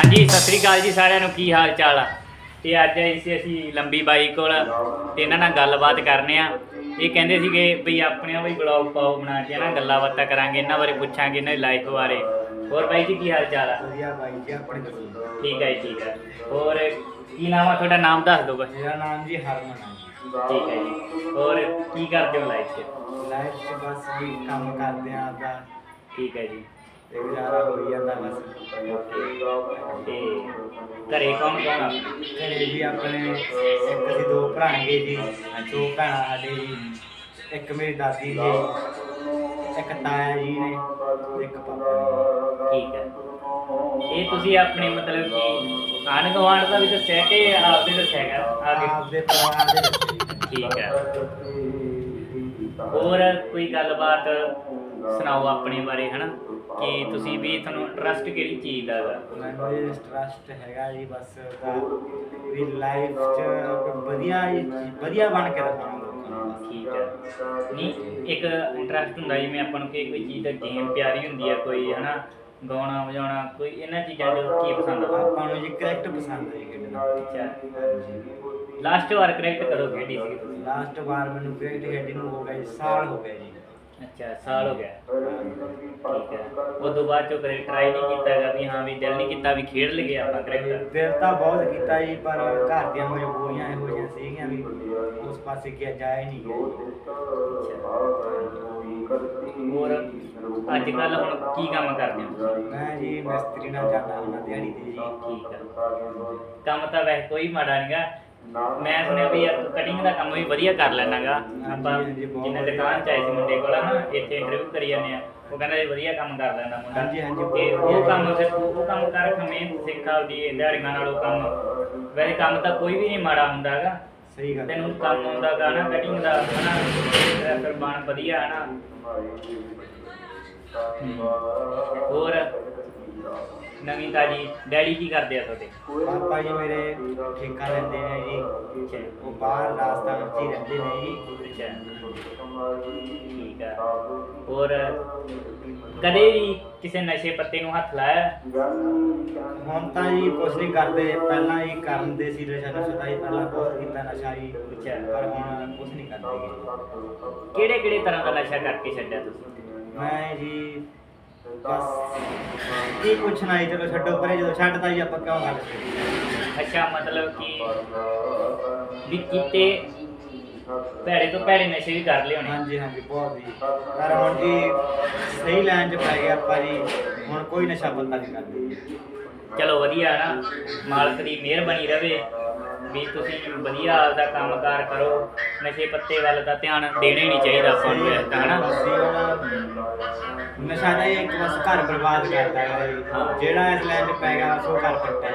ਹਾਂਜੀ ਸਤਿ ਸ੍ਰੀ ਅਕਾਲ ਜੀ ਸਾਰਿਆਂ ਨੂੰ। ਕੀ ਹਾਲ ਚਾਲ ਆ? ਤੇ ਅੱਜ ਅਸੀਂ ਅਸੀਂ ਲੰਬੀ ਬਾਈ ਕੋਲ ਤੇ ਇਹਨਾਂ ਨਾਲ ਗੱਲਬਾਤ ਕਰਨੇ ਆ। ਇਹ ਕਹਿੰਦੇ ਸੀਗੇ ਵੀ ਆਪਣੇ ਵੀ ਬਲੌਗ ਪਾਓ ਬਣਾ ਕੇ ਨਾ ਗੱਲਾਂ ਬਾਤਾਂ ਕਰਾਂਗੇ। ਇਹਨਾਂ ਬਾਰੇ ਪੁੱਛਾਂਗੇ ਇਹਨਾਂ ਦੀ ਲਾਈਫ ਬਾਰੇ। ਹੋਰ ਬਾਈ ਜੀ ਕੀ ਹਾਲ ਚਾਲ ਆ? ਵਧੀਆ ਬਾਈ ਜੀ ਆਪਣੇ ਦੱਸੋ। ਠੀਕ ਹੈ ਜੀ ਠੀਕ ਹੈ ਹੋਰ ਕੀ ਨਾਮ ਆ? ਤੁਹਾਡਾ ਨਾਮ ਦੱਸ ਦਿਓ ਬਸ। ਮੇਰਾ ਨਾਮ ਜੀ ਹਰਮਨ ਹੈ ਠੀਕ ਹੈ ਜੀ। ਹੋਰ ਕੀ ਕਰਦੇ ਹੋ ਲਾਈਫ 'ਚ? ਲਾਈਫ 'ਚ ਬਸ ਵੀ ਕੰਮ ਕਰਦੇ ਆ ਆਪਦਾ। ਠੀਕ ਹੈ ਜੀ। ਤੇ ਗੁਜ਼ਾਰਾ ਹੋਈ ਜਾਂਦਾ ਬਸ। ਤੇ ਘਰੇ ਕੌਣ ਕੌਣ ਆ? ਘਰੇ ਵੀ ਆਪਣੇ ਇੱਕ ਅਸੀਂ ਦੋ ਭਰਾਂਗੇ ਜੀ ਦੋ ਭੈਣਾਂ ਸਾਡੇ ਜੀ ਇੱਕ ਮੇਰੀ ਦਾਦੀ ਜੀ ਇੱਕ ਤਾਇਆ ਜੀ ਨੇ ਤੇ ਇੱਕ ਪਾਪਾ ਨੇ ਠੀਕ ਹੈ। ਇਹ ਤੁਸੀਂ ਆਪਣੇ ਮਤਲਬ ਕਿ ਆਣ ਗਵਾਂਡ ਦਾ ਵੀ ਦੱਸਿਆ ਕਿ ਆਪਦੇ ਦੱਸਿਆ ਹੈਗਾ ਆਗੇ। ਆਪਦੇ ਪਰਿਵਾਰ ਦੇ ਵਿੱਚ ਜੀ। ਠੀਕ ਹੈ। ਹੋਰ ਕੋਈ ਗੱਲਬਾਤ ਸੁਣਾਓ ਆਪਣੇ ਬਾਰੇ ਹਨਾ? ਕਿ ਤੁਸੀਂ ਵੀ ਤੁਹਾਨੂੰ ਇੰਟਰਸਟ ਕਿਹੜੀ ਚੀਜ਼ ਦਾ ਹੈਗਾ ਮੈਨੂੰ ਇੰਟਰਸਟ ਹੈਗਾ ਜੀ ਬਸ ਦਾ ਵੀ ਲਾਈਫ 'ਚ ਵਧੀਆ ਜੀ ਵਧੀਆ ਬਣ ਕੇ ਨੂੰ। ਠੀਕ ਹੈ ਨਹੀਂ ਇੱਕ ਇੰਟਰਸਟ ਹੁੰਦਾ ਜਿਵੇਂ ਆਪਾਂ ਨੂੰ ਕਿ ਕੋਈ ਚੀਜ਼ ਦਾ ਗੇਮ ਪਿਆਰੀ ਹੁੰਦੀ ਹੈ ਕੋਈ ਹਨਾ ਗਾਉਣਾ ਵਜਾਉਣਾ ਕੋਈ ਇਹਨਾਂ ਚੀਜ਼ਾਂ ਚੋਂ ਕੀ ਪਸੰਦ ਆ? ਆਪਾਂ ਨੂੰ ਜੀ ਕ੍ਰਿਕਟ ਪਸੰਦ ਹੈ ਜੀ ਖੇਡਣਾ। ਲਾਸਟ ਵਾਰ ਕ੍ਰਿਕਟ ਕਦੋਂ ਖੇਡੀ ਸੀ? ਲਾਸਟ ਵਾਰ ਮੈਨੂੰ ਕ੍ਰਿਕਟ ਖੇਡੀ ਨੂੰ ਹੋ ਗਿਆ ਜੀ ਸਾਲ ਹੋ ਗਿਆ ਜੀ। ਅੱਛਾ ਸਾਲ ਹੋ ਗਿਆ। ਠੀਕ ਹੈ। ਉਸ ਤੋਂ ਬਾਅਦ ਚੋਂ ਕਦੇ ਟਰਾਈ ਨਹੀਂ ਕੀਤਾ ਹੈਗਾ ਵੀ ਹਾਂ ਵੀ ਦਿਲ ਨਹੀਂ ਕੀਤਾ ਵੀ ਖੇਡ ਲਈਏ ਆਪਾਂ ਕ੍ਰਿਕਟ। ਦਿਲ ਤਾਂ ਬਹੁਤ ਕੀਤਾ ਜੀ ਪਰ ਘਰ ਦੀਆਂ ਮਜਬੂਰੀਆਂ ਇਹੋ ਜਿਹੀਆਂ ਸੀਗੀਆਂ ਵੀ ਉਸ ਪਾਸੇ ਗਿਆ ਹੀ ਨਹੀਂ ਹੋਰ ਅੱਜ ਕੱਲ ਹੁਣ ਕੀ ਕੰਮ ਕਰਦੇ ਹੋ? ਮੈਂ ਜੀ ਮਿਸਤਰੀ ਨਾਲ ਜਾਂਦਾ ਹੁੰਦਾ ਦਿਹਾੜੀ ਤੇ ਜੀ। ਠੀਕ ਕੰਮ ਤਾਂ ਵੈਸੇ ਕੋਈ ਮਾੜਾ ਨਹੀਂਗਾ ਮੈਂ ਸੁਣਿਆ ਵੀ ਕਟਿੰਗ ਦਾ ਕੰਮ ਵੀ ਵਧੀਆ ਕਰ ਲੈਣਾਗਾ। ਆਪਾਂ ਜਿੰਨੇ। ਦੁਕਾਨ ਚ ਆਏ ਸੀ ਮੁੰਡੇ ਕੋਲ ਹਨਾ ਇੱਥੇ ਇੰਟਰਵਿਊ ਕਰੀ ਜਾਂਦੇ ਆ। ਉਹ ਕਹਿੰਦਾ ਇਹ ਵਧੀਆ ਕੰਮ ਕਰ ਲੈਂਦਾ ਮੁੰਡਾ। ਹਾਂਜੀ, ਹਾਂਜੀ, ਬਹੁਤ ਤੇ ਉਹ। ਕੰਮ ਫਿਰ ਉਹ ਕੰਮ ਕਰ ਖਮੇਂ ਸਿੱਖ ਆਪਦੀ ਦਿਹਾੜੀਆਂ ਨਾਲੋਂ ਕੰਮ। ਵੈਸੇ ਕੰਮ ਤਾਂ ਕੋਈ ਵੀ ਨਹੀਂ ਮਾੜਾ ਹੁੰਦਾ ਹੈਗਾ ਸਹੀ ਗੱਲ। ਤੈਨੂੰ ਕੰਮ ਆਉਂਦਾ ਗਾ ਨਾ ਕਟਿੰਗ ਦਾ ਹਨਾ। ਤੇਰਾ ਫਿਰ ਬਣ ਵਧੀਆ ਹਨਾ। ਹੋਰ? ਨਵੀਂ ਤਾਜੀ। ਡੈਡੀ ਕੀ ਕਰਦੇ ਆ ਤੁਹਾਡੇ? ਪਾਪਾ ਜੀ ਮੇਰੇ ਠੇਕਾ ਲੈਂਦੇ ਨੇ ਜੀ। ਉਹ ਬਾਹਰ ਰਾਜਸਥਾਨ 'ਚ ਹੀ ਰਹਿੰਦੇ ਨੇ ਜੀ। ਠੀਕ ਆ। ਹੋਰ ਕਦੇ ਵੀ ਕਿਸੇ ਨਸ਼ੇ ਪੱਤੇ ਨੂੰ ਹੱਥ ਲਾਇਆ? ਹੁਣ ਤਾਂ ਜੀ ਕੁਛ ਨਹੀਂ ਕਰਦੇ। ਪਹਿਲਾਂ ਹੀ ਕਰਦੇ ਸੀ ਨਸ਼ਾ ਨਸ਼ਾ ਤਾਂ ਪਹਿਲਾਂ ਬਹੁਤ ਕੀਤਾ ਨਸ਼ਾ ਜੀ। ਅੱਛਾ। ਪਰ ਹੁਣ ਕੁਛ ਨਹੀਂ ਕਰਦੇ। ਕਿਹੜੇ ਕਿਹੜੇ ਤਰ੍ਹਾਂ ਦਾ ਨਸ਼ਾ ਕਰਕੇ ਛੱਡਿਆ ਤੁਸੀਂ? ਮੈਂ ਜੀ ਬਸ ਕੀ ਪੁੱਛਣਾ ਜੀ ਚਲੋ ਛੱਡੋ ਪਰੇ ਜਦੋਂ ਛੱਡਤਾ ਜੀ ਆਪਾਂ ਕਿਉਂ ਗੱਲ ਅੱਛਾ ਮਤਲਬ ਕਿ ਵੀ ਕੀਤੇ ਭੈੜੇ ਤੋਂ ਭੈੜੇ ਨਸ਼ੇ ਵੀ ਕਰ ਲਏ ਹੋਣੇ। ਹਾਂਜੀ ਹਾਂਜੀ ਬਹੁਤ ਜੀ। ਪਰ ਹੁਣ ਜੀ ਸਹੀ ਲਾਈਨ 'ਚ ਪੈ ਗਏ ਆਪਾਂ ਜੀ ਹੁਣ ਕੋਈ ਨਸ਼ਾ ਪੱਤਾ ਨਹੀਂ ਕਰਦੇ। ਚਲੋ ਵਧੀਆ ਨਾ ਮਾਲਕ ਦੀ ਮਿਹਰਬਾਨੀ ਰਵੇ ਵੀ ਤੁਸੀਂ ਵਧੀਆ ਆਪਦਾ ਕੰਮਕਾਰ ਕਰੋ ਨਸ਼ੇ ਪੱਤੇ ਵੱਲ ਤਾਂ ਧਿਆਨ ਦੇਣਾ ਹੀ ਨਹੀਂ ਚਾਹੀਦਾ ਆਪਾਂ ਨੂੰ ਵੈਸੇ ਤਾਂ ਹਨਾ? ਨਸ਼ਾ ਦਾ ਇੱਕ ਬਸ ਘਰ ਬਰਬਾਦ ਕਰਦਾ ਹੈ ਜਿਹੜਾ ਇਸ ਲਾਈਨ 'ਚ ਪੈ ਗਿਆ ਸੋ ਘਰ ਪੱਟਿਆ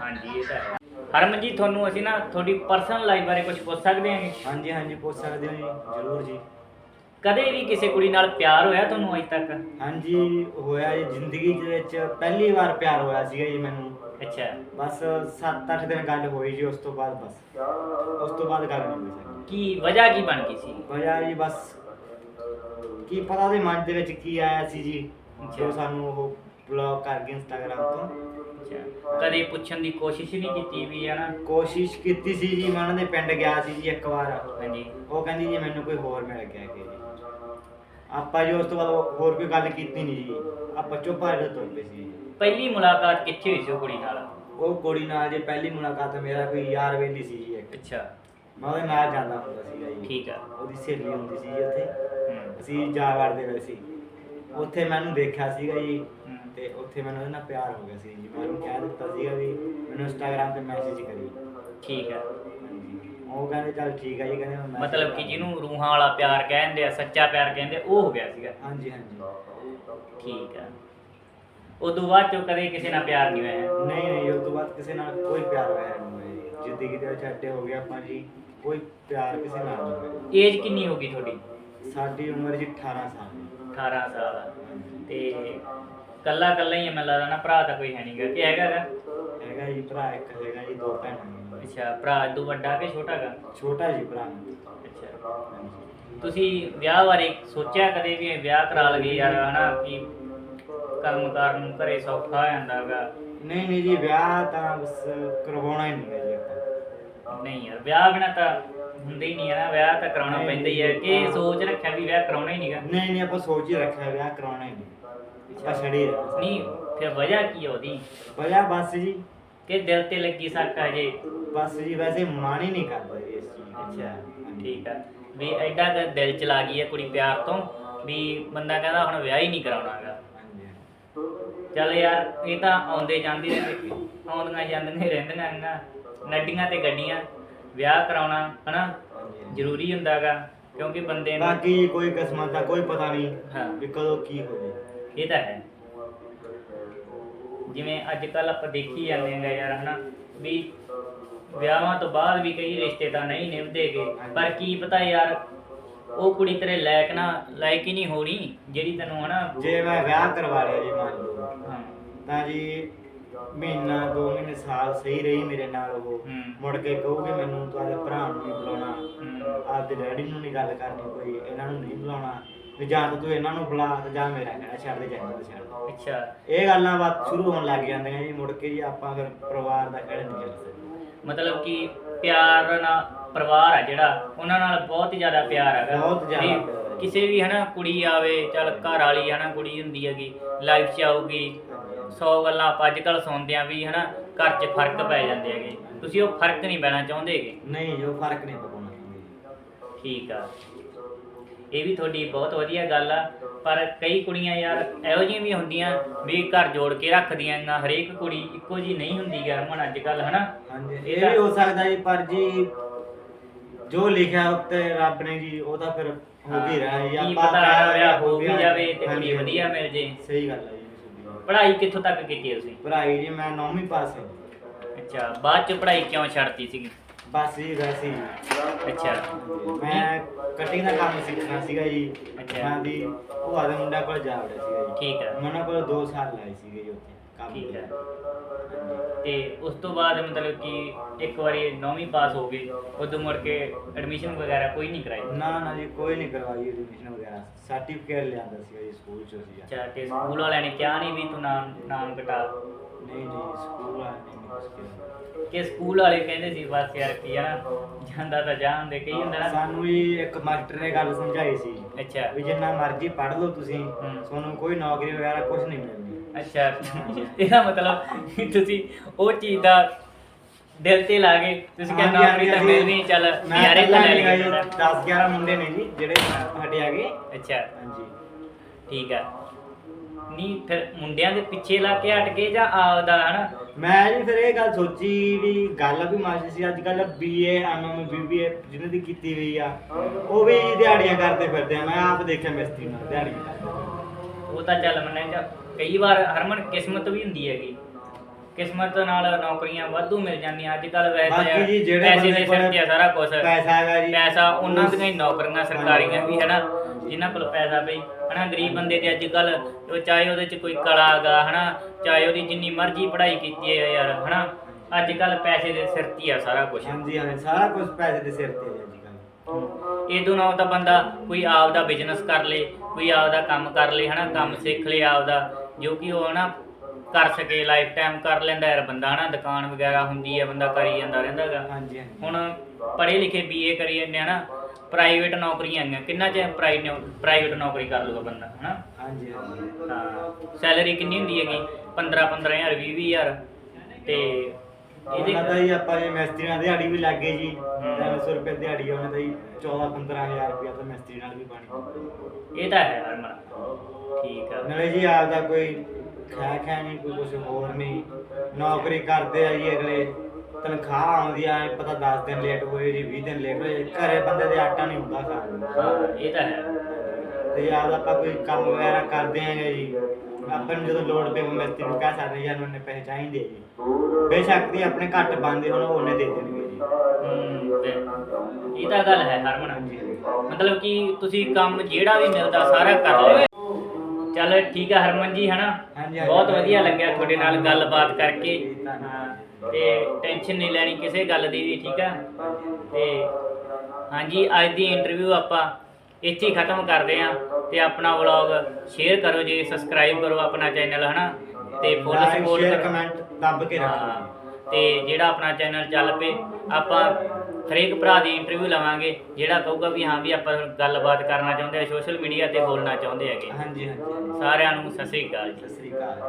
ਹਾਂਜੀ ਇਹ ਤਾਂ ਹੈ। ਹਰਮਨ ਜੀ ਤੁਹਾਨੂੰ ਅਸੀਂ ਨਾ ਤੁਹਾਡੀ ਪਰਸਨਲ ਲਾਈਫ ਬਾਰੇ ਕੁਝ ਪੁੱਛ ਸਕਦੇ ਹਾਂ ਹਾਂਜੀ ਹਾਂਜੀ ਪੁੱਛ ਸਕਦੇ ਹੋ ਜੀ ਜ਼ਰੂਰ ਜੀ। ਕਦੇ ਵੀ ਕਿਸੇ ਕੁੜੀ ਨਾਲ ਪਿਆਰ ਹੋਇਆ ਤੁਹਾਨੂੰ ਅੱਜ ਤੱਕ? ਹਾਂਜੀ ਹੋਇਆ ਜੀ ਜ਼ਿੰਦਗੀ ਦੇ ਵਿੱਚ ਪਹਿਲੀ ਵਾਰ ਪਿਆਰ ਹੋਇਆ ਸੀਗਾ ਜੀ ਮੈਨੂੰ। ਅੱਛਾ। ਬਸ 7-8 ਦਿਨ ਗੱਲ ਹੋਈ ਜੀ ਉਸ ਤੋਂ ਬਾਅਦ ਬਸ। ਉਸ ਤੋਂ ਬਾਅਦ ਗੱਲ ਨਹੀਂ ਹੋਈ ਕੀ ਵਜ੍ਹਾ ਕੀ ਬਣ ਗਈ ਸੀ? ਵਜ੍ਹਾ ਜੀ ਬਸ ਕੀ ਪਤਾ ਉਹਦੇ ਮਨ ਦੇ ਵਿੱਚ ਕੀ ਆਇਆ ਸੀ ਜੀ? ਜੋ ਸਾਨੂੰ ਉਹ ਬਲੌਕ ਕਰ ਗਿਆ ਇੰਸਟਾਗ੍ਰਾਮ ਤੋਂ। ਅੱਛਾ। ਕਦੇ ਪੁੱਛਣ ਦੀ ਕੋਸ਼ਿਸ਼ ਨਹੀਂ ਕੀਤੀ ਵੀ ਹਨਾ ਕੋਸ਼ਿਸ਼ ਕੀਤੀ ਸੀ ਜੀ ਮੈਂ ਉਹਨਾਂ ਦੇ ਪਿੰਡ ਗਿਆ ਸੀ ਜੀ ਇੱਕ ਵਾਰ। ਹਾਂਜੀ। ਉਹ ਕਹਿੰਦੀ ਜੀ ਮੈਨੂੰ ਕੋਈ ਹੋਰ ਮਿਲ ਗਿਆ ਕਿ ਜੀ। ਆਪਾਂ ਜੀ ਉਸ ਤੋਂ ਬਾਅਦ ਹੋਰ ਕੋਈ ਗੱਲ ਕੀਤੀ ਨਹੀਂ ਜੀ। ਆਪਾਂ ਚੁੱਪ ਆ ਕੇ ਤੁਰ ਪਏ ਸੀ। ਪਹਿਲੀ ਮੁਲਾਕਾਤ ਕਿੱਥੇ ਹੋਈ ਸੀ ਉਹ ਕੁੜੀ ਨਾਲ? ਉਹ ਕੁੜੀ ਨਾਲ ਜੇ ਪਹਿਲੀ ਮੁਲਾਕਾਤ ਮੇਰਾ ਕੋਈ ਯਾਰ ਵੇਲੀ ਸੀ ਜੀ ਇੱਕ। ਅੱਛਾ। ਮੈਂ ਉਹਦੇ ਨਾਲ ਜਾਂਦਾ ਹੁੰਦਾ ਸੀਗਾ ਜੀ। ਠੀਕ ਆ। ਉਹਦੀ ਸਹੇਲੀ ਹੁੰਦੀ ਸੀ ਜੀ ਉੱਥੇ। ਹੂੰ ਅਸੀਂ ਜਾ ਵੜਦੇ ਪਏ ਸੀ। ਉੱਥੇ ਮੈਨੂੰ ਦੇਖਿਆ ਸੀਗਾ ਜੀ ਹੂੰ। ਤੇ ਉੱਥੇ ਮੈਨੂੰ ਉਹਦੇ ਨਾਲ ਪਿਆਰ ਹੋ ਗਿਆ ਸੀ ਜੀ। ਮੈਂ ਉਹਨੂੰ ਕਹਿ ਦਿੱਤਾ ਸੀਗਾ ਵੀ ਮੈਨੂੰ ਇੰਸਟਾਗ੍ਰਾਮ ਤੇ ਮੈਸੇਜ ਕਰੀ। ਠੀਕ ਹਾਂਜੀ। ਉਹ ਕਹਿੰਦੇ ਚੱਲ ਠੀਕ ਹੈ ਜੀ ਕਹਿੰਦੇ ਮੈਂ ਮਤਲਬ ਕਿ ਜਿਹਨੂੰ ਰੂਹਾਂ ਵਾਲਾ ਪਿਆਰ ਕਹਿੰਦੇ ਆ ਸੱਚਾ ਪਿਆਰ ਕਹਿੰਦੇ ਉਹ ਹੋ ਗਿਆ ਸੀਗਾ। ਹਾਂਜੀ ਹਾਂਜੀ। ਠੀਕ ਆ ਉਦੋਂ ਬਾਅਦ ਚੋਂ ਕਦੇ ਕਿਸੇ ਨਾਲ ਪਿਆਰ ਨਹੀਂ ਹੋਇਆ? ਨਹੀਂ ਨਹੀਂ ਉਸ ਤੋਂ ਬਾਅਦ ਕਿਸੇ ਨਾਲ ਕੋਈ ਪਿਆਰ ਹੋਇਆ ਨਹੀਂ ਜ਼ਿੰਦਗੀ ਦੇ ਵਿੱਚ ਅੱਡੇ ਹੋ ਗਏ ਆਪਾਂ ਜੀ ਕੋਈ ਪਿਆਰ ਕਿਸੇ ਨਾਲ ਨਹੀਂ ਹੋਇਆ। ਏਜ ਕਿੰਨੀ ਹੋ ਗਈ ਤੁਹਾਡੀ? ਸਾਡੀ ਉਮਰ ਜੀ 18 ਸਾਲ ਦੀ 18 ਸਾਲ ਤੇ ਕੱਲਾ ਕੱਲਾ ਹੀ ਆ, ਮੈਨੂੰ ਲੱਗਦਾ ਨਾ ਭਰਾ ਤਾਂ ਕੋਈ ਹੈ ਨਹੀਂਗਾ ਕਿ ਹੈਗਾ ਗਾ? ਹੈਗਾ ਜੀ ਭਰਾ ਇੱਕ ਹੈਗਾ ਜੀ ਦੋ ਭੈਣਾਂ ਨੇ। ਅੱਛਾ ਭਰਾ ਇਦੋਂ ਵੱਡਾ ਕਿ ਛੋਟਾ ਗਾ ਛੋਟਾ ਜੀ ਭਰਾ। ਅੱਛਾ। ਤੁਸੀਂ ਵਿਆਹ ਬਾਰੇ ਸੋਚਿਆ ਕਦੇ ਵੀ ਵਿਆਹ ਕਰਾ ਲਗੇ ਯਾਰ ਹਨਾ ਕਿ ਕੰਮ ਕਰਨ ਨੂੰ ਘਰੇ ਸੌਖਾ ਹੋ ਜਾਂਦਾਗਾ ਨਹੀਂ ਨਹੀਂ ਜੀ ਵਿਆਹ ਤਾਂ ਬਸ ਕਰਵਾਉਣਾ ਹੀ ਨਹੀਂ ਹੈ ਜੀ ਆਪਾਂ ਨਹੀਂ ਯਾਰ ਵਿਆਹ ਬਿਨਾ ਤਾਂ ਹੁੰਦਾ ਹੀ ਨਹੀਂ ਹੈ ਨਾ ਵਿਆਹ ਤਾਂ ਕਰਾਉਣਾ ਨਹੀਂ, ਪੈਂਦਾ ਹੀ ਹੈ। ਕਿ ਹਾਂ। ਸੋਚ ਰੱਖਿਆ ਵੀ ਵਿਆਹ ਕਰਾਉਣਾ ਹੀ ਨਹੀਂਗਾ। ਨਹੀਂ ਨਹੀਂ ਆਪਾਂ ਸੋਚ ਹੀ ਰੱਖਿਆ ਵਿਆਹ ਕਰਾਉਣਾ ਹੀ ਨਹੀਂ। ਆਪਾਂ ਛੜੀ ਨਹੀਂ ਫਿਰ ਵਜ੍ਹਾ ਕੀ ਹੈ ਉਹਦੀ? ਵਜ੍ਹਾ ਬਸ ਜੀ। ਕਿ ਦਿਲ ਤੇ ਲੱਗੀ ਸੱਟ ਆ ਜੇ। ਬਸ ਜੀ ਵੈਸੇ ਮਨ ਹੀ ਨਹੀਂ ਕਰਦਾ ਜੀ ਇਸ ਚੀਜ਼ ਨੂੰ। ਅੱਛਾ। ਠੀਕ ਆ। ਵੀ ਐਡਾ ਕੁ ਦਿਲ ਚ ਲਾ ਗਈ ਹੈ ਕੁੜੀ ਪਿਆਰ ਤੋਂ ਵੀ ਬੰਦਾ ਕਹਿੰਦਾ ਹੁਣ ਵਿਆਹ ਹੀ ਨਹੀਂ ਕਰਾਉਣਾਗਾ। ਹਾਂਜੀ ਚੱਲ ਯਾਰ ਇਹ ਤਾਂ ਆਉਂਦੇ ਜਾਂਦੇ ਰਹਿੰਦੇ ਆਉਂਦੀਆਂ ਜਾਂਦੀਆਂ ਰਹਿੰਦੀਆਂ ਹੈਗੀਆਂ ਨੱਡੀਆਂ ਤੇ ਗੱਡੀਆਂ। ਵਿਆਹ ਕਰਾਉਣਾ ਹਨਾ? ਜ਼ਰੂਰੀ ਹੁੰਦਾਗਾ ਕਿਉਂਕਿ ਬੰਦੇ ਨੂੰ ਬਾਕੀ ਜੀ ਕੋਈ ਕਿਸਮਤ ਦਾ ਕੋਈ ਪਤਾ ਨਹੀਂ ਵੀ ਕਦੋਂ ਕੀ ਹੋ ਜਾਏ ਇਹ ਤਾਂ ਹੈ। ਜਿਵੇਂ ਅੱਜ ਕੱਲ ਆਪਾਂ ਦੇਖੀ ਜਾਂਦੇ ਹਾਂ ਯਾਰ ਹਨਾ? ਵੀ ਵਿਆਹਾਂ ਤੋਂ ਬਾਅਦ ਵੀ ਕਈ ਰਿਸ਼ਤੇ ਤਾਂ ਨਹੀਂ ਨਿਭਦੇਗੇ ਪਰ ਕੀ ਪਤਾ ਯਾਰ ਉਹ ਕੁੜੀ ਤੇਰੇ ਲਾਇਕ ਨਾ ਲਾਇਕ ਹੀ ਨਹੀਂ ਹੋਣੀ ਜਿਹੜੀ ਤੈਨੂੰ ਹਨਾ? ਜੇ ਮੈਂ ਵਿਆਹ ਕਰਵਾ ਲਿਆ ਜੀ ਮੰਨ ਲਓ ਹਾਂ। ਤਾਂ ਜੀ ਮਹੀਨਾ ਦੋ ਮਹੀਨੇ ਸਾਲ ਸਹੀ ਰਹੀ ਮੇਰੇ ਨਾਲ ਉਹ। ਮੁੜ ਕੇ ਕਹੂਗੀ ਮੈਨੂੰ ਤੁਹਾਡੇ ਭਰਾ ਨੂੰ ਨਹੀਂ ਬੁਲਾਉਣਾ। ਆਪਦੇ ਡੈਡੀ ਨੂੰ ਨਹੀਂ ਗੱਲ ਕਰਨੀ ਕੋਈ ਇਹਨਾਂ ਨੂੰ ਨਹੀਂ ਬੁਲਾਉਣਾ। ਤੇ ਜਾਂ ਤਾਂ ਤੂੰ ਇਹਨਾਂ ਨੂੰ ਬੁਲਾ ਤੇ ਜਾਂ ਮੇਰਾ ਕਹਿਣਾ ਛੱਡ ਦੇ ਛੱਡ। ਅੱਛਾ। ਇਹ ਗੱਲਾਂ ਬਾਤ ਸ਼ੁਰੂ ਹੋਣ ਲੱਗ ਜਾਂਦੀਆਂ ਜੀ ਮੁੜ ਕੇ ਜੀ ਆਪਾਂ ਫਿਰ ਪਰਿਵਾਰ ਦਾ ਖੜਾ ਨਹੀਂ ਚੱਲ ਮਤਲਬ ਕਿ ਪਿਆਰ ਨਾਲ ਪਰਿਵਾਰ ਆ ਜਿਹੜਾ ਉਹਨਾਂ ਨਾਲ ਬਹੁਤ ਹੀ ਜ਼ਿਆਦਾ ਪਿਆਰ ਹੈਗਾ ਬਹੁਤ ਜ਼ਿਆਦਾ। ਕਿਸੇ ਵੀ ਹਨਾ ਕੁੜੀ ਆਵੇ ਚੱਲ ਘਰ ਵਾਲੀ ਹਨਾ ਕੁੜੀ ਹੁੰਦੀ ਹੈਗੀ ਲਾਈਫ 'ਚ ਆਊਗੀ। ਸੌ ਗੱਲਾਂ ਆਪਾਂ ਅੱਜ ਕੱਲ ਸੁਣਦੇ ਆ ਵੀ ਹਨਾ ਘਰ 'ਚ ਫ਼ਰਕ ਪੈ ਜਾਂਦੇ ਹੈਗੇ। ਤੁਸੀਂ ਉਹ ਫ਼ਰਕ ਨਹੀਂ ਪੈਣਾ ਚਾਹੁੰਦੇਗੇ ਨਹੀਂ ਜੋ ਫ਼ਰਕ ਨਹੀਂ ਪਕਾਉਣਾ ਚਾਹੁੰਦੇ ਠੀਕ ਆ। ਇਹ ਵੀ ਤੁਹਾਡੀ ਬਹੁਤ ਵਧੀਆ ਗੱਲ ਆ ਪਰ ਕਈ ਕੁੜੀਆਂ ਯਾਰ ਇਹੋ ਜਿਹੀਆਂ ਵੀ ਹੁੰਦੀਆਂ ਵੀ ਘਰ ਜੋੜ ਕੇ ਰੱਖਦੀਆਂ ਗਾ ਹਰੇਕ ਕੁੜੀ ਇੱਕੋ ਜੀ ਨਹੀਂ ਹੁੰਦੀ ਗਾ ਹੁਣ ਅੱਜ ਕੱਲ ਹਨਾ? ਹਾਂਜੀ ਇਹ ਵੀ ਹੋ ਸਕਦਾ ਜੀ ਪਰ ਜੀ ਜੋ ਲਿਖਿਆ ਉੱਤੇ ਰੱਬ ਨੇ ਜੀ ਉਹ ਤਾਂ ਫਿਰ ਹੋ ਹੀ ਰਿਹਾ ਜੀ। ਕੀ ਆਪਾਂ ਪਤਾ ਰਹੇ ਹੋ ਵੀ ਜਾਵੇ ਤੇ ਕੁੜੀ ਵਧੀਆ ਮਿਲ ਜੇ। ਸਹੀ ਗੱਲ ਹੈ। ਪੜ੍ਹਾਈ ਕਿੱਥੋਂ ਤੱਕ ਕੀਤੀ ਹੈ ਤੁਸੀਂ? ਪੜ੍ਹਾਈ ਜੀ ਮੈਂ 9ਵੀਂ ਪਾਸ ਹੈ। ਅੱਛਾ ਬਾਅਦ ਚ ਪੜ੍ਹਾਈ ਕਿਉਂ ਛੱਡਤੀ ਸੀਗੀ? ਬਸ ਜੀ ਵੈਸੇ ਹੀ ਅੱਛਾ। ਮੈਂ ਕਟਿੰਗ ਦਾ ਕੰਮ ਸਿੱਖਣਾ ਸੀਗਾ ਜੀ। ਅੱਛਾ। ਮੈਂ ਦੀ ਭੂਆ ਦੇ ਮੁੰਡਾ ਕੋਲ ਜਾ ਵੜਿਆ ਸੀਗਾ ਜੀ। ਠੀਕ ਹੈ ਮੈਂ ਉਹਨਾਂ ਕੋਲ 2 ਸਾਲ ਲਾਏ ਸੀਗੇ ਜੀ ਉੱਥੇ। ਕੰਮ ਠੀਕ। ਹੈ। ਤੇ ਉਸ ਤੋਂ ਬਾਅਦ ਮਤਲਬ ਕਿ ਇੱਕ ਵਾਰੀ 9ਵੀਂ ਪਾਸ ਹੋ ਗਈ ਉਦੋਂ ਮੁੜ ਕੇ ਐਡਮਿਸ਼ਨ ਵਗੈਰਾ ਕੋਈ ਨਹੀਂ ਕਰਾਈ ਨਾ ਨਾ ਜੀ ਕੋਈ ਨਹੀਂ ਕਰਵਾਈ ਐਡਮਿਸ਼ਨ ਵਗੈਰਾ ਸਰਟੀਫਿਕੇਟ ਲਿਆਂਦਾ ਸੀਗਾ ਜੀ ਸਕੂਲ ਚੋਂ ਸੀ ਅੱਛਾ ਤੇ ਸਕੂਲ ਵਾਲਿਆਂ ਨੇ ਕਿਹਾ ਨਹੀਂ ਵੀ ਤੂੰ ਨਾਮ ਨਾਮ ਕਟਾ ਨਹੀਂ ਨਹੀਂ ਸਕੂਲ ਵਾਲੇ। ਕਿ ਸਕੂਲ ਵਾਲੇ ਕਹਿੰਦੇ ਸੀ ਬਸ ਯਾਰ ਕੀ ਆ ਨਾ ਜਾਂਦਾ ਤਾਂ ਜਾਣ ਦੇ ਕਈ ਹੁੰਦਾ ਨਾ ਸਾਨੂੰ ਜੀ ਇੱਕ ਮਾਸਟਰ ਨੇ ਗੱਲ ਸਮਝਾਈ ਸੀ ਅੱਛਾ। ਵੀ ਜਿੰਨਾ ਮਰਜ਼ੀ ਪੜ੍ਹ ਲਓ ਤੁਸੀਂ। ਤੁਹਾਨੂੰ ਕੋਈ ਨੌਕਰੀ ਵਗੈਰਾ ਕੁਝ ਨਹੀਂ ਮਿਲਣੀ। ਅੱਛਾ। ਇਹਦਾ ਮਤਲਬ ਤੁਸੀਂ ਉਹ ਚੀਜ਼ ਦਾ ਦਿਲ ਤੇ ਲਾ ਕੇ ਤੁਸੀਂ ਕਹਿੰਦੇ ਨੌਕਰੀ ਤਾਂ ਮਿਲਣੀ ਚੱਲ ਯਾਰੇ ਤਾਂ ਲੈ ਲਈਏ। 10 11 ਮੁੰਡੇ ਨੇ ਜੀ ਜਿਹੜੇ ਸਾਡੇ ਆ ਗਏ ਅੱਛਾ। ਹਾਂਜੀ। ਠੀਕ ਆ। ਨਹੀਂ ਫਿਰ ਮੁੰਡਿਆਂ ਦੇ ਪਿੱਛੇ ਲਾ ਕੇ ਹਟ ਗਏ ਜਾਂ ਆਪਦਾ ਹਨਾ? ਮੈਂ ਜੀ ਫਿਰ ਇਹ ਗੱਲ ਸੋਚੀ ਵੀ ਗੱਲ ਵੀ ਮਾਸਟਰ ਸੀ ਅੱਜ ਕੱਲ ਬੀਏ ਐਮਐਮ ਬੀਬੀਏ ਜਿਹਨਾਂ ਦੀ ਕੀਤੀ ਹੋਈ ਆ ਉਹ ਵੀ ਦਿਹਾੜੀਆਂ ਕਰਦੇ ਫਿਰਦੇ ਆ। ਮੈਂ ਆਪ ਦੇਖਿਆ ਮਿਸਤਰੀ ਨਾਲ ਦਿਹਾੜੀਆਂ ਕਰਦੇ ਉਹ ਤਾਂ ਚੱਲ ਮੰਨੇ ਜਾਂ ਕਈ ਵਾਰ ਹਰਮਨ ਕਿਸਮਤ ਵੀ ਹੁੰਦੀ ਹੈਗੀ। ਕਿਸਮਤ ਨਾਲ ਨੌਕਰੀਆਂ ਵਾਧੂ ਮਿਲ ਜਾਂਦੀਆਂ ਅੱਜ ਕੱਲ ਵੈਸੇ ਬਾਕੀ ਜੀ ਜਿਹੜੇ ਪੈਸੇ ਬੰਦੇ ਦੇ ਤੇ ਆ ਸਾਰਾ ਕੁਝ ਪੈਸਾ ਹੈਗਾ ਜੀ ਪੈਸਾ ਉਹਨਾਂ ਦੀਆਂ ਹੀ ਨੌਕਰੀਆਂ ਸਰਕਾਰੀਆਂ ਵੀ ਹਨਾ? ਜਿਨ੍ਹਾਂ ਕੋਲ ਪੈਸਾ ਬਈ ਹਨਾ ਗਰੀਬ ਬੰਦੇ ਤੇ ਅੱਜ ਕੱਲ ਉਹ ਚਾਹੇ ਉਹਦੇ ਚ ਕੋਈ ਕਲਾ ਹੈਗਾ ਹਨਾ ਚਾਹੇ ਉਹਦੀ ਜਿੰਨੀ ਮਰਜ਼ੀ ਪੜ੍ਹਾਈ ਕੀਤੀ ਹੈ ਯਾਰ ਹਨਾ ਅੱਜ ਕੱਲ ਪੈਸੇ ਦੇ ਸਿਰ ਤੇ ਹੀ ਆ ਸਾਰਾ ਕੁਝ ਹਾਂਜੀ ਹਾਂਜੀ ਸਾਰਾ ਕੁਝ ਪੈਸੇ ਦੇ ਸਿਰ ਤੇ ਹੈ ਕੱਲ ਇਦੋਂ ਨਾਲ ਤਾਂ ਬੰਦਾ ਕੋਈ ਆਪ ਦਾ ਬਿਜ਼ਨਸ ਕਰ ਲੇ ਕੋਈ ਆਪ ਦਾ ਕੰਮ ਕਰ ਲੇ ਹਨਾ ਕੰਮ ਸਿੱਖ ਲੇ ਆਪ ਦਾ ਜੋ ਕਿ ਉਹ ਹਨਾ ਕਰ ਸਕੇ ਲਾਈਫ ਟਾਈਮ ਕਰ ਲੈਂਦਾ ਯਾਰ ਬੰਦਾ ਹਨਾ ਦੁਕਾਨ ਵਗੈਰਾ ਹੁੰਦੀ ਹੈ ਬੰਦਾ ਕਰੀ ਜਾਂਦਾ ਰਹਿੰਦਾ ਗਾ। ਹਾਂਜੀ ਹੁਣ ਪੜ੍ਹੇ ਲਿਖੇ ਬੀਏ ਕਰੀ ਜਾਂਦੇ ਆ ਨਾ ਪ੍ਰਾਈਵੇਟ ਨੌਕਰੀਆਂ ਆਈਆਂ। ਕਿੰਨਾ ਚਿਰ ਪ੍ਰਾਈਵੇਟ ਨੌਕਰੀ ਕਰ ਲੂਗਾ ਬੰਦਾ ਹਨਾ? ਹਾਂਜੀ ਸੈਲਰੀ ਕਿੰਨੀ ਹੁੰਦੀ ਹੈਗੀ? 15 15000 20 20000 ਤੇ ਉਹਨਾਂ ਦਾ ਹੀ ਆਪਾਂ ਜੇ ਮਿਸਤਰੀ ਨਾਲ ਦਿਹਾੜੀ ਵੀ ਲੱਗ ਜੀ 300 ਰੁਪਏ ਦਿਹਾੜੀ ਉਹਨਾਂ ਦਾ ਹੀ 14 15000 ਰੁਪਏ ਤਾਂ ਮਿਸਤਰੀ ਨਾਲ ਵੀ ਬਣ ਇਹ ਤਾਂ ਹੈ ਹਰਮਨ। ਠੀਕ ਆ। ਨਾਲੇ ਜੀ ਆਪਦਾ ਕੋਈ ਖਾ ਖਾ ਨਹੀਂ ਕੋਈ ਕੁਝ ਹੋਰ ਨਹੀਂ। ਨੌਕਰੀ ਕਰਦੇ ਆ ਜੀ ਅਗਲੇ। ਤਨਖਾਹ ਆਉਂਦੀ ਆ ਪਤਾ 10 ਦਿਨ ਲੇਟ ਹੋਏ ਜੀ 20 ਦਿਨ ਲੇਟ ਹੋਏ ਘਰੇ ਬੰਦੇ ਦੇ ਆਟਾ ਨਹੀਂ ਹੁੰਦਾ ਖਾਣ ਨੂੰ। ਹਾਂ ਇਹ ਤਾਂ ਹੈ। ਤੇ ਆਪਦਾ ਆਪਾਂ ਕੋਈ ਕੰਮ ਵਗੈਰਾ ਕਰਦੇ ਆਂਗੇ ਜੀ ਆਪਾਂ ਨੂੰ ਜਦੋਂ ਲੋੜ ਪਏ ਮਿਸਤਰੀ ਨੂੰ ਕਹਿ ਸਕਦੇ ਸਾਨੂੰ ਉਹਨੇ ਪੈਸੇ ਚਾਹੀਦੇ ਜੀ। ਬੇਸ਼ੱਕ ਦੀ ਆਪਣੇ ਘੱਟ ਬੰਦੇ ਹੁਣ ਉਹ ਉਹਨੇ ਦੇ ਦੇਣਗੇ ਜੀ। ਹਮ, ਤੇ ਇਹ ਤਾਂ ਗੱਲ ਹੈ ਹਰਮਨ। ਹਾਂਜੀ ਮਤਲਬ ਕਿ ਤੁਸੀਂ ਕੰਮ ਜਿਹੜਾ ਵੀ ਮਿਲਦਾ ਸਾਰਾ ਕਰ ਲਿਓ। ਚੱਲ ਠੀਕ ਆ ਹਰਮਨ ਜੀ ਹਨਾ? ਹਾਂਜੀ, ਹਾਂਜੀ। ਬਹੁਤ ਵਧੀਆ ਲੱਗਿਆ ਤੁਹਾਡੇ ਨਾਲ ਗੱਲਬਾਤ ਕਰਕੇ। ਹਾਂ ਤੇ ਟੈਨਸ਼ਨ ਨਹੀਂ ਲੈਣੀ ਕਿਸੇ ਗੱਲ ਦੀ ਵੀ ਠੀਕ ਆ? ਤੇ ਹਾਂਜੀ ਅੱਜ ਦੀ ਇੰਟਰਵਿਊ ਆਪਾਂ ਇੱਥੇ ਹੀ ਖਤਮ ਕਰਦੇ ਆ ਤੇ ਆਪਣਾ ਵਲੌਗ ਸ਼ੇਅਰ ਕਰੋ ਜੀ ਸਬਸਕ੍ਰਾਈਬ ਕਰੋ ਆਪਣਾ ਚੈਨਲ ਹਨਾ? ਤੇ ਫੁੱਲ ਸਪੋਰਟ ਸ਼ੇਅਰ ਕਮੈਂਟ ਦੱਬ ਕੇ ਰੱਖੋ ਤੇ ਜਿਹੜਾ ਆਪਣਾ ਚੈਨਲ ਚੱਲ ਪਏ ਆਪਾਂ ਹਰੇਕ ਭਰਾ ਦੀ ਇੰਟਰਵਿਊ ਲਵਾਂਗੇ ਜਿਹੜਾ ਕਹੂਗਾ ਵੀ ਹਾਂ ਵੀ ਆਪਾਂ ਗੱਲਬਾਤ ਕਰਨਾ ਚਾਹੁੰਦੇ ਆ ਸੋਸ਼ਲ ਮੀਡੀਆ ਤੇ ਬੋਲਣਾ ਚਾਹੁੰਦੇ ਹੈਗੇ। ਹਾਂਜੀ ਹਾਂਜੀ। ਸਾਰਿਆਂ ਨੂੰ ਸਤਿ ਸ੍ਰੀ ਅਕਾਲ ਸਤਿ ਸ੍ਰੀ ਅਕਾਲ।